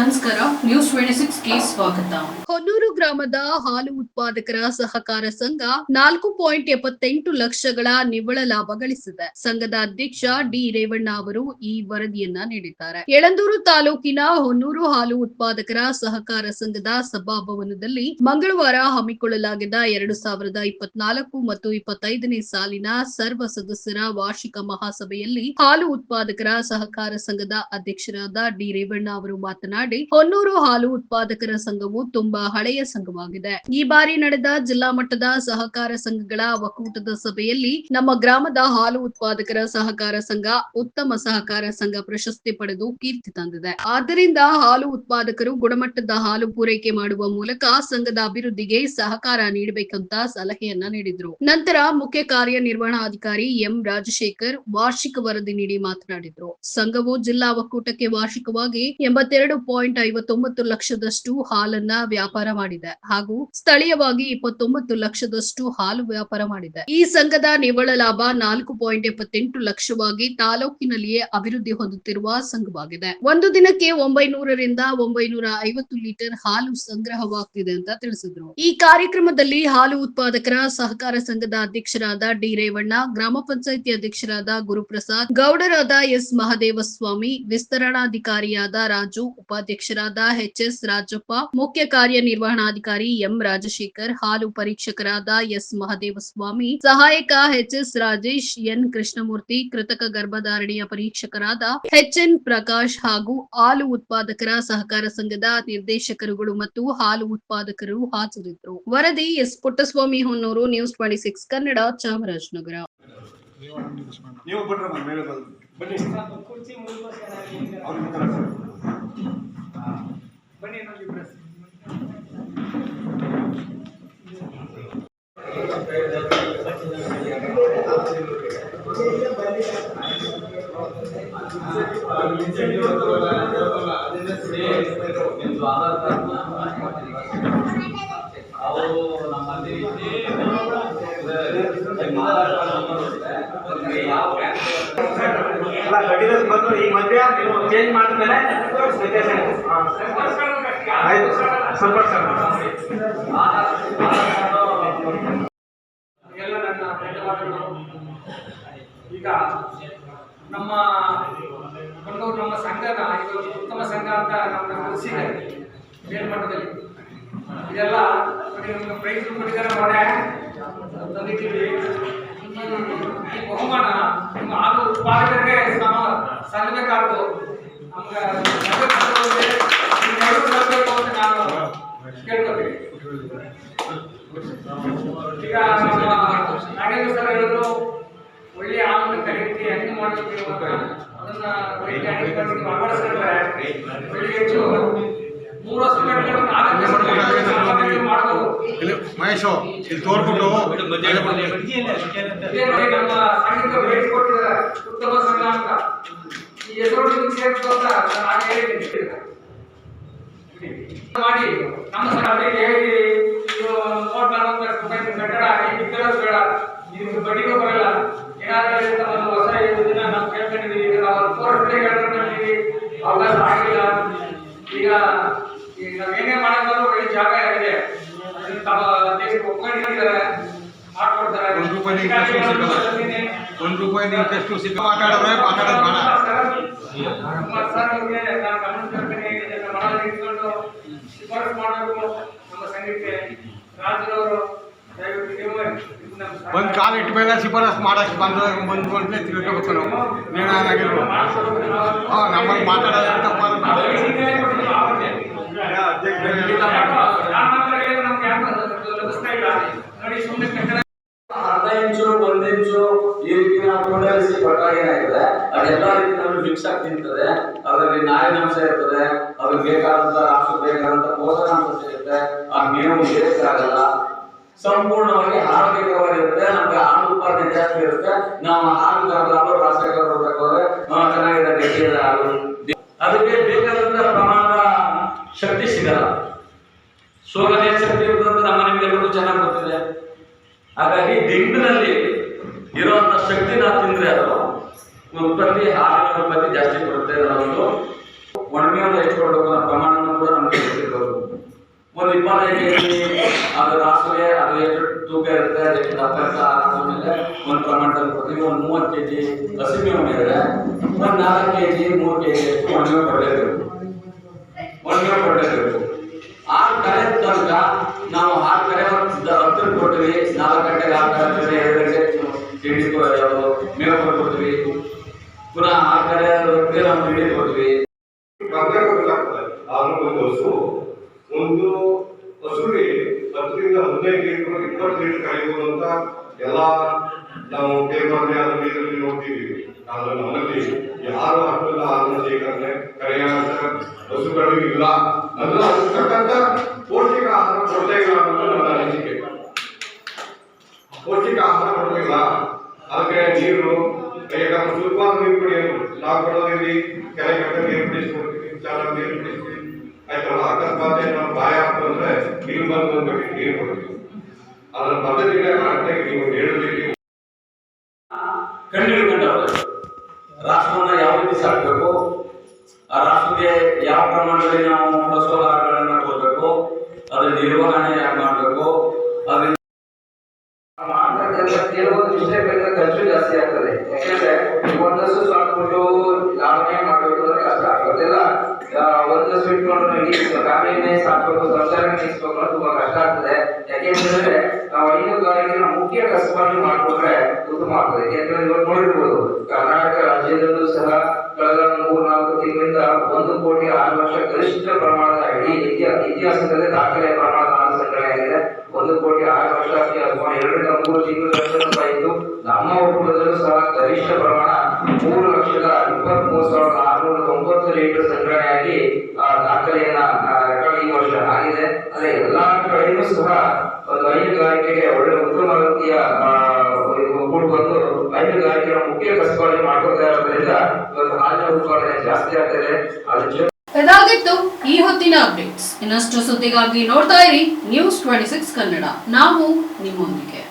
ನಮಸ್ಕಾರ ನ್ಯೂಸ್ ಸಿಕ್ಸ್ಗೆ ಸ್ವಾಗತ. ಹೊನ್ನೂರು ಗ್ರಾಮದ ಹಾಲು ಉತ್ಪಾದಕರ ಸಹಕಾರ ಸಂಘ ನಾಲ್ಕು ಪಾಯಿಂಟ್ ಎಪ್ಪತ್ತೆಂಟು ಲಕ್ಷಗಳ ನಿವ್ವಳ ಲಾಭ ಗಳಿಸಿದೆ. ಸಂಘದ ಅಧ್ಯಕ್ಷ ಡಿ ರೇವಣ್ಣ ಅವರು ಈ ವರದಿಯನ್ನ ನೀಡಿದ್ದಾರೆ. ಯಳಂದೂರು ತಾಲೂಕಿನ ಹೊನ್ನೂರು ಹಾಲು ಉತ್ಪಾದಕರ ಸಹಕಾರ ಸಂಘದ ಸಭಾಭವನದಲ್ಲಿ ಮಂಗಳವಾರ ಹಮ್ಮಿಕೊಳ್ಳಲಾಗಿದ್ದ ಎರಡು ಸಾವಿರದ ಇಪ್ಪತ್ನಾಲ್ಕು ಮತ್ತು ಇಪ್ಪತ್ತೈದನೇ ಸಾಲಿನ ಸರ್ವ ಸದಸ್ಯರ ವಾರ್ಷಿಕ ಮಹಾಸಭೆಯಲ್ಲಿ ಹಾಲು ಉತ್ಪಾದಕರ ಸಹಕಾರ ಸಂಘದ ಅಧ್ಯಕ್ಷರಾದ ಡಿ ರೇವಣ್ಣ ಅವರು ಮಾತನಾಡಿ ಹೊನ್ನೂರು ಹಾಲು ಉತ್ಪಾದಕರ ಸಂಘವು ತುಂಬಾ ಹಳೆಯ ಸಂಘವಾಗಿದೆ. ಈ ಬಾರಿ ನಡೆದ ಜಿಲ್ಲಾ ಮಟ್ಟದ ಸಹಕಾರ ಸಂಘಗಳ ಒಕ್ಕೂಟದ ಸಭೆಯಲ್ಲಿ ನಮ್ಮ ಗ್ರಾಮದ ಹಾಲು ಉತ್ಪಾದಕರ ಸಹಕಾರ ಸಂಘ, ಉತ್ತಮ ಸಹಕಾರ ಸಂಘ ಪ್ರಶಸ್ತಿ ಪಡೆದು ಕೀರ್ತಿ ತಂದಿದೆ. ಆದ್ದರಿಂದ ಹಾಲು ಉತ್ಪಾದಕರು ಗುಣಮಟ್ಟದ ಹಾಲು ಪೂರೈಕೆ ಮಾಡುವ ಮೂಲಕ ಸಂಘದ ಅಭಿವೃದ್ಧಿಗೆ ಸಹಕಾರ ನೀಡಬೇಕಂತ ಸಲಹೆಯನ್ನ ನೀಡಿದ್ರು. ನಂತರ ಮುಖ್ಯ ಕಾರ್ಯನಿರ್ವಹಣಾಧಿಕಾರಿ ಎಂ ರಾಜಶೇಖರ್ ವಾರ್ಷಿಕ ವರದಿ ನೀಡಿ ಮಾತನಾಡಿದ್ರು. ಸಂಘವು ಜಿಲ್ಲಾ ಒಕ್ಕೂಟಕ್ಕೆ ವಾರ್ಷಿಕವಾಗಿ ಎಂಬತ್ತೆರಡು ಪಾಯಿಂಟ್ ಐವತ್ತೊಂಬತ್ತು ಲಕ್ಷದಷ್ಟು ಹಾಲನ್ನ ವ್ಯಾಪಾರ ಮಾಡಿದೆ ಹಾಗೂ ಸ್ಥಳೀಯವಾಗಿ ಇಪ್ಪತ್ತೊಂಬತ್ತು ಲಕ್ಷದಷ್ಟು ಹಾಲು ವ್ಯಾಪಾರ ಮಾಡಿದೆ. ಈ ಸಂಘದ ನಿವ್ವಳ ಲಾಭ ನಾಲ್ಕು ಪಾಯಿಂಟ್ ಎಪ್ಪತ್ತೆಂಟು ಲಕ್ಷವಾಗಿ ತಾಲೂಕಿನಲ್ಲಿಯೇ ಅಭಿವೃದ್ಧಿ ಹೊಂದುತ್ತಿರುವ ಸಂಘವಾಗಿದೆ. ಒಂದು ದಿನಕ್ಕೆ ಒಂಬೈನೂರರಿಂದ ಒಂಬೈನೂರ ಐವತ್ತು ಲೀಟರ್ ಹಾಲು ಸಂಗ್ರಹವಾಗ್ತಿದೆ ಅಂತ ತಿಳಿಸಿದ್ರು. ಈ ಕಾರ್ಯಕ್ರಮದಲ್ಲಿ ಹಾಲು ಉತ್ಪಾದಕರ ಸಹಕಾರ ಸಂಘದ ಅಧ್ಯಕ್ಷರಾದ ಡಿ ರೇವಣ್ಣ, ಗ್ರಾಮ ಪಂಚಾಯಿತಿ ಅಧ್ಯಕ್ಷರಾದ ಗುರುಪ್ರಸಾದ್, ಗೌಡರಾದ ಎಸ್ ಮಹದೇವಸ್ವಾಮಿ, ವಿಸ್ತರಣಾಧಿಕಾರಿಯಾದ ರಾಜು ಉಪಾಧ್ಯಕ್ಷರಾದ ಎಚ್ ಎಸ್ ರಾಜಪ್ಪ ಮುಖ್ಯ ಕಾರ್ಯನಿರ್ವಹಣಾಧಿಕಾರಿ ಎಂ ರಾಜಶೇಖರ್ ಹಾಲು ಪರೀಕ್ಷಕರಾದ ಎಸ್ ಮಹದೇವಸ್ವಾಮಿ ಸಹಾಯಕ H S Rajesh N Krishnamurthy ಕೃತಕ ಗರ್ಭಧಾರಣೆಯ ಪರೀಕ್ಷಕರಾದ ಎಚ್ ಎನ್ ಪ್ರಕಾಶ್ ಹಾಗೂ ಹಾಲು ಉತ್ಪಾದಕರ ಸಹಕಾರ ಸಂಘದ ನಿರ್ದೇಶಕರುಗಳು ಮತ್ತು ಹಾಲು ಉತ್ಪಾದಕರು ಹಾಜರಿದ್ದರು. ವರದಿ S Puttaswamy Honnuru news twenty six Kannada Chamarajanagar. ನೀವು ಬನ್ನಿ. Gracias. ಗಡಿದಲ್ಲಿ ಬಂದು ಈ ಮಧ್ಯ ನೀವು ಚೇಂಜ್ ಮಾಡಿದ್ಮೇಲೆ ವ್ಯತ್ಯಾಸ ಈಗ ನಮ್ಮ ಬಂದವರು ನಮ್ಮ ಸಂಘನ ಇವತ್ತು ಉತ್ತಮ ಸಂಘ ಅಂತ ನಮ್ಮನ್ನ ಕಲಿಸಿದೆ ಮೇಲ್ಮಟ್ಟದಲ್ಲಿ. ಇದೆಲ್ಲ ಒಂದು ಪ್ರೈಸ್ ಕೊಟ್ಟಿದ್ದಾರೆ ಈ ಬಹುಮಾನ ನಿಮ್ಮ ಹಾಲು ಉತ್ಪಾದಕರಿಗೆ ಸಲ್ಲಬೇಕಾದ್ದು ನಮ್ಗೆ ಅಂತ ನಾನು ಕೇಳ್ಕೊತೀನಿ ಈಗ ನಮ್ಮ ನಾಗೇಂದ್ರ ಸರ್ ಹೇಳಿದ್ರು ಒಳ್ಳೆ ಹೆಂಗೆ ಮಾಡಬೇಕು ಇವಾಗ ಅದನ್ನ ಹೆಚ್ಚು ಮೂರು ವರ್ಷ ಗಂಟೆ ನಾಲ್ಕು ಮಹೇಶು ಇಲ್ಲಿ ತೋರ್ಬಿಟ್ಟು ನಮ್ಮ ಸಂಗೀತ ಉತ್ತಮ ಸಂಘ ಅಂತ. ಈ ಮಾಡಿ. ನಮ್ಮ ಕಟ್ಟಡ ಬೇಡ. ಬರಲ್ಲ ನಾವು ಈಗ ಫೋರ್ ಡೇ ಕೇಳ್ಕೊಂಡಿದ್ದೀವಿ ಅವಕಾಶ ಈಗ ಈಗ ಮಾಡೋದಾದ್ರೂ ಒಳ್ಳೆ ಜಾಗ ಇದೆ ತಮ್ಮ ದೇಶಕ್ಕೆ ಒಪ್ಕೊಂಡಿದ್ದಾರೆ ಒಂದ್ ರೂಪಾಯಿ ನಿಮ್ಗೆ ಎಷ್ಟು ಸಿಗಲ್ಲ. ಒಂದು ರೂಪಾಯಿ ನಿಮ್ಗೆ ಎಷ್ಟು ಸಿಗ ಮಾತಾಡೋದ್ರೆ ಮಾತಾಡೋದು ಬೇಡ ಒಂದು ಕಾಲ್ ಇಟ್ಟ ಮೇಲೆ ಶಿಫಾರಸ್ ಮಾಡಕ್ ಬಂದ ಬಂದ್ಕೊಂಡ್ಲೆ ತಿಳ್ಕೊಬೇಕು ನಾವು ಏನಾಗಿರ್ಬೋದು ಹಾ, ನಮ್ಮಲ್ಲಿ ಮಾತಾಡೋದು ಅರ್ಧ ಇಂಚು, ಒಂದ್ ಇಂಚು, ಈ ರೀತಿ ನಾವು ಏನಾಗಿದೆ ಅದೆಲ್ಲ ರೀತಿ ನಮಗೆ ಫಿಕ್ಸ್ ಆಗಿ ತಿಂತದೆ ಅದರಲ್ಲಿ ನಾರಿನಾಂಶ ಇರ್ತದೆ. ಅದ್ರಿಗೆ ಬೇಕಾದಂತ ರಾಷ್ಟ್ರ ಬೇಕಾದಂತ ಪೋಷಕಾಂಶ ಸಿಗುತ್ತೆ. ಆ ಮೇವು ವೇಸ್ಟ್ ಆಗಲ್ಲ. ಸಂಪೂರ್ಣವಾಗಿ ಆರೋಗ್ಯಕರವಾಗಿರುತ್ತೆ ನಮ್ಗೆ ಹಾಲು ಉತ್ಪಾದನೆ ಜಾಸ್ತಿ ಇರುತ್ತೆ. ನಾವು ಹಾಲು ಕರಬಾರ್ದು ರಾಸಾಯನಿಕ ಹೋದ್ರೆ ಚೆನ್ನಾಗಿದೆ ಗಟ್ಟಿಯಾದ ಹಾಲು. ಅದಕ್ಕೆ ಬೇಕಾದಂತ ಪ್ರಮಾಣದ ಶಕ್ತಿ ಸಿಗಲ್ಲ. ಸೋಗದೆ ಶಕ್ತಿ ಅಂತ ನಮ್ಮ ನಿಮ್ಗೆಲ್ಲರಿಗೂ ಚೆನ್ನಾಗಿ ಗೊತ್ತಿದೆ. ಹಾಗಾಗಿ ದಿಂಡಿನಲ್ಲಿ ಇರುವಂತ ಶಕ್ತಿ ನಾವು ತಿಂದ್ರೆ ಅದು ಉತ್ಪತ್ತಿ ಹಾಲಿನ ಉತ್ಪತ್ತಿ ಜಾಸ್ತಿ ಕೊಡುತ್ತೆ ಅನ್ನೋದು ಒಣಮೆಯನ್ನು ಎಷ್ಟು ಕೊಡಬೇಕು ಅನ್ನೋ ಪ್ರಮಾಣವನ್ನು ಕೂಡ ನಮಗೆ ಗೊತ್ತಿರಬಹುದು ಒಂದು ಇಪ್ಪತ್ತೈದು ಕೆಜಿ ಅದು ರಾಸುವೆ ಅದು ಎಷ್ಟು ತೂಕ ಇರುತ್ತೆ ಎಷ್ಟು ದಪ್ಪ ಇರುತ್ತೆ, ಆ ಒಂದು ಪ್ರಮಾಣದಲ್ಲಿ ಕೊಡ್ತೀವಿ. ಒಂದು ಮೂವತ್ತು ಕೆಜಿ ಹಸಿಮೆ ಮೇಲೆ ಒಂದು ನಾಲ್ಕು ಕೆಜಿ ಮೂರು ಕೆಜಿ ಜಿ ಒಣಮೆ ಕೊಡಲೇಬೇಕು. ಒಣಮೆ ಕೊಡಲೇಬೇಕು. ಆ ಕಡೆ ತನಕ ನಾವು ಆರು ಹತ್ತಿರ ಹತ್ತು ಕೊಡ್ತೀವಿ. ನಾಲ್ಕು ಗಂಟೆಗೆ ಕರೆ ಎರಡು ಗಂಟೆ ತಿಂಡಿ ಮೇವು ಕೊಡ್ತೀವಿ. ಪುನಃ ಕಡೆ ಹೊತ್ತಿಗೆ ನಾವು ತಿಂಡಿ ಕೊಡ್ತೀವಿ. ಒಂದು ಹಸು, ಒಂದು ಹತ್ತರಿಂದ ಹದಿನೈದು ಲೀಟರ್ ಇಪ್ಪತ್ತು ಲೀಟರ್ ಅಂತ ಎಲ್ಲ ನಾವು ಪೇಪರ್ಲಿ ಇದರಲ್ಲಿ ನೋಡ್ತೀವಿ ಆದ್ರೆ ನಮ್ಮಲ್ಲಿ ಯಾರು ಹತ್ತಲ್ಲ ಆದ್ರೂ ಶೇಖರಣೆ ಕರೆಯುವಂತ ಹಸುಗಳು ಇಲ್ಲ. ಅಂದ್ರೆ ಅದಕ್ಕೆ ನಾವು ಕೊಡೋದ್ರಲ್ಲಿ ಕೆರೆ ಕಟ್ಟ ನೀರು ಕುಡಿಸ್ಕೊಡ್ತೀವಿ ಚಾಲ ನೀರು ಕುಡಿಸ್ತೀವಿ. ಆಯ್ತಲ್ಲ, ಅಕಸ್ಮಾತ್ ಏನಾದ್ರು ಬಾಯ ಆಗ್ತು ಅಂದ್ರೆ ನೀರು ಬಂದು ಬಗ್ಗೆ ನೀರು ಕೊಡ್ತೀವಿ. ಅದರ ನೀವು ಹೇಳಿದ್ರಿ ಕಂಡುಹಿಡ್ಕೊಂಡವ್ರೆ ರಾಷ್ಟ್ರವನ್ನ ಯಾವ ರೀತಿ ಸಾಕಬೇಕು, ಆ ರಾಷ್ಟ್ರಕ್ಕೆ ಯಾವ ಪ್ರಮಾಣದಲ್ಲಿ ನಾವು ಪಶುಹಾರಗಳನ್ನ ಕೊಡಬೇಕು ಅದರ ನಿರ್ವಹಣೆ ಯಾಕೆ ಮಾಡಬೇಕು ಅದ್ರ ಮಾಡ್ತಕ್ಕಂಥ ಕೆಲವೊಂದು ವಿಷಯಗಳಿಂದ ಖರ್ಚು ಜಾಸ್ತಿ ಆಗ್ತದೆ ಯಾಕಂದ್ರೆ ಒಂದಷ್ಟು ಸಾಕ್ಬಿಟ್ಟು ಲಾಭನೆ ಮಾಡಬೇಕು ಅಂದ್ರೆ ಕಷ್ಟ ಅದೆಲ್ಲ ಒಂದಷ್ಟು ಇಟ್ಕೊಂಡು ಇಡೀ ಫ್ಯಾಮಿಲಿನೇ ಸಾಕ್ಬೇಕು ಸಂಸಾರ ನಡೆಸ್ಬೇಕು ಅನ್ನೋದು ತುಂಬಾ ಕಷ್ಟ ಆಗ್ತದೆ ಯಾಕೆಂದ್ರೆ ನಾವು ಹೈನುಗಾರಿಕೆನ ಮುಖ್ಯ ಕಸಬಾಗಿ ಮಾಡ್ಕೊಂಡ್ರೆ ಉತ್ತಮ ನೋಡಿರ್ಬೋದು, ಕರ್ನಾಟಕ ರಾಜ್ಯದಲ್ಲೂ ಸಹ ಕಳೆದ ಮೂರು, ನಾಲ್ಕು ತಿಂಗಳಿಂದ ಒಂದು ಕೋಟಿ ಆರು ಲಕ್ಷ ಗರಿಷ್ಠ ಪ್ರಮಾಣದ ಇಡೀ ಇತಿಹಾಸ ಇತಿಹಾಸದಲ್ಲಿ ದಾಖಲೆ ಪ್ರಮಾಣದ ಹಣ ಸಂಗ್ರಹಣೆ ಆಗಿದೆ. ಒಂದು ಕೋಟಿ ಆರು ಲಕ್ಷ ಸುಮಾರು ಎರಡರಿಂದ ಮೂರು ತಿಂಗಳು ಇದ್ದು, ನಮ್ಮ ಒಕ್ಕೂಟದಲ್ಲೂ ಸಹ ಗರಿಷ್ಠ ಪ್ರಮಾಣ ಮೂರು ಲಕ್ಷದ ಇಪ್ಪತ್ತ್ ಮೂರು ಸಾವಿರದ ಆರುನೂರ ಒಂಬತ್ತು ಲೀಟರ್ ಸಂಗ್ರಹಣೆಯಾಗಿ ದಾಖಲೆಯನ್ನ ರೆಕಾರ್ಡ್ ಈ ವರ್ಷ ಆಗಿದೆ. ಅಂದ್ರೆ ಎಲ್ಲಾ ಕಡೆಯೂ ಸಹ ಒಂದು ಹೈನುಗಾರಿಕೆಗೆ ಒಳ್ಳೆ ಉತ್ತಮ ರೀತಿಯ ಕಸಬಾಗಿ ಮಾಡ್ಕೊತಾ ಇರೋದ್ರಿಂದ ಇವತ್ತು ಹಾಲಿನ ಉತ್ಪಾದನೆ ಜಾಸ್ತಿ ಆಗ್ತದೆ ಜೊತೆ ಇದಾಗಿತ್ತು ಈ ಹೊತ್ತಿನ ಅಪ್ಡೇಟ್ಸ್. ಇನ್ನಷ್ಟು ಸುದ್ದಿಗಾಗಿ ನೋಡ್ತಾ ಇರಿ ನ್ಯೂಸ್ ಟ್ವೆಂಟಿ ಸಿಕ್ಸ್ ಕನ್ನಡ. ನಾವು ನಿಮ್ಮೊಂದಿಗೆ.